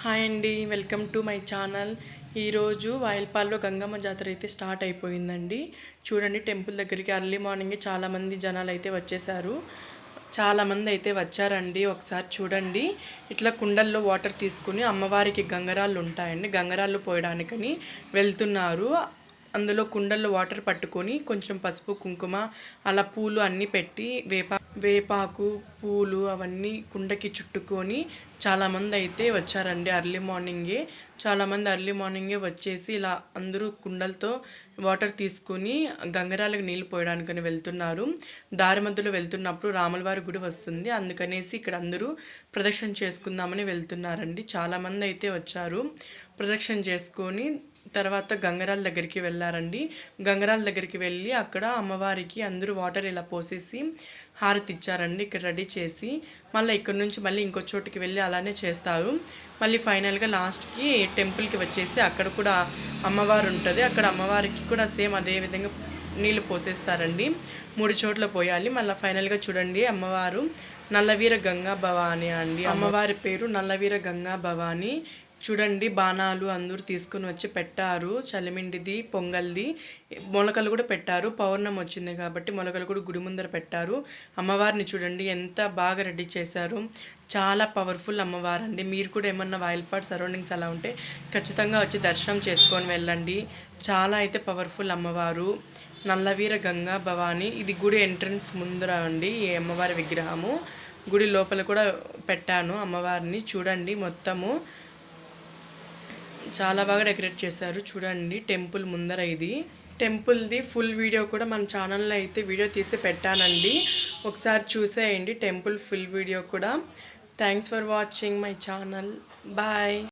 Hi అండి welcome to my channel. ఈరోజు వాయిల్పాల్లో గంగమ్మ జాతర అయితే స్టార్ట్ అయిపోయిందండి. చూడండి టెంపుల్ దగ్గరికి అర్లీ మార్నింగ్ చాలామంది జనాలు అయితే వచ్చేసారు చాలామంది అయితే వచ్చారండి ఒకసారి చూడండి. ఇట్లా కుండల్లో వాటర్ తీసుకుని అమ్మవారికి గంగరాళ్ళు ఉంటాయండి. గంగరాళ్ళు పోయడానికని వెళ్తున్నారు. అందులో కుండల్లో వాటర్ పట్టుకొని కొంచెం పసుపు కుంకుమ అలా పూలు అన్నీ పెట్టి వేప వేపాకు పూలు అవన్నీ కుండకి చుట్టుకొని చాలామంది అయితే వచ్చారండి అర్లీ మార్నింగే. చాలామంది అర్లీ మార్నింగే వచ్చేసి ఇలా అందరూ కుండలతో వాటర్ తీసుకొని గంగరాలకు నీళ్ళు పోయడానికని వెళ్తున్నారు. దారి మధ్యలో వెళ్తున్నప్పుడు రాములవారి గుడి వస్తుంది. అందుకనేసి ఇక్కడ అందరూ ప్రదక్షిణ చేసుకుందామని వెళ్తున్నారండి. చాలామంది అయితే వచ్చారు. ప్రదక్షిణ చేసుకొని తర్వాత గంగరాల దగ్గరికి వెళ్ళారండి. గంగరాల దగ్గరికి వెళ్ళి అక్కడ అమ్మవారికి అందరూ వాటర్ ఇలా పోసేసి హారతి ఇచ్చారండి. ఇక్కడ రెడీ చేసి మళ్ళీ ఇక్కడ నుంచి మళ్ళీ ఇంకో చోటుకి వెళ్ళి అలానే చేస్తారు. మళ్ళీ ఫైనల్గా లాస్ట్కి టెంపుల్కి వచ్చేసి అక్కడ కూడా అమ్మవారు ఉంటుంది. అక్కడ అమ్మవారికి కూడా సేమ్ అదే విధంగా నీళ్ళు పోసేస్తారండి. మూడు చోట్ల పోయాలి. మళ్ళీ ఫైనల్గా చూడండి అమ్మవారు నల్లవీర గంగా భవాని అండి. అమ్మవారి పేరు నల్లవీర గంగా భవాని. చూడండి బాణాలు అందరూ తీసుకుని వచ్చి పెట్టారు. చలిమిండిది పొంగల్ది మొలకలు కూడా పెట్టారు. పౌర్ణం వచ్చింది కాబట్టి మొలకలు కూడా గుడి ముందర పెట్టారు. అమ్మవారిని చూడండి ఎంత బాగా రెడీ చేశారు. చాలా పవర్ఫుల్ అమ్మవారు అండి మీరు కూడా ఏమన్నా వాయిల్పాడ్ సరౌండింగ్స్ అలా ఉంటే ఖచ్చితంగా వచ్చి దర్శనం చేసుకొని వెళ్ళండి. చాలా అయితే పవర్ఫుల్ అమ్మవారు. నల్లవీర గంగా భవాని. ఇది గుడి ఎంట్రన్స్ ముందర అండి ఈ అమ్మవారి విగ్రహము. గుడి లోపల కూడా పెట్టాను అమ్మవారిని. చూడండి మొత్తము. చాలా బాగా డెకరేట్ చేశారు. చూడండి టెంపుల్ ముందర ఇది. టెంపుల్ది ఫుల్ వీడియో కూడా మన ఛానల్లో అయితే వీడియో తీసి పెట్టానండి. ఒకసారి చూసేయండి టెంపుల్ ఫుల్ వీడియో కూడా. Thanks for watching my channel. Bye.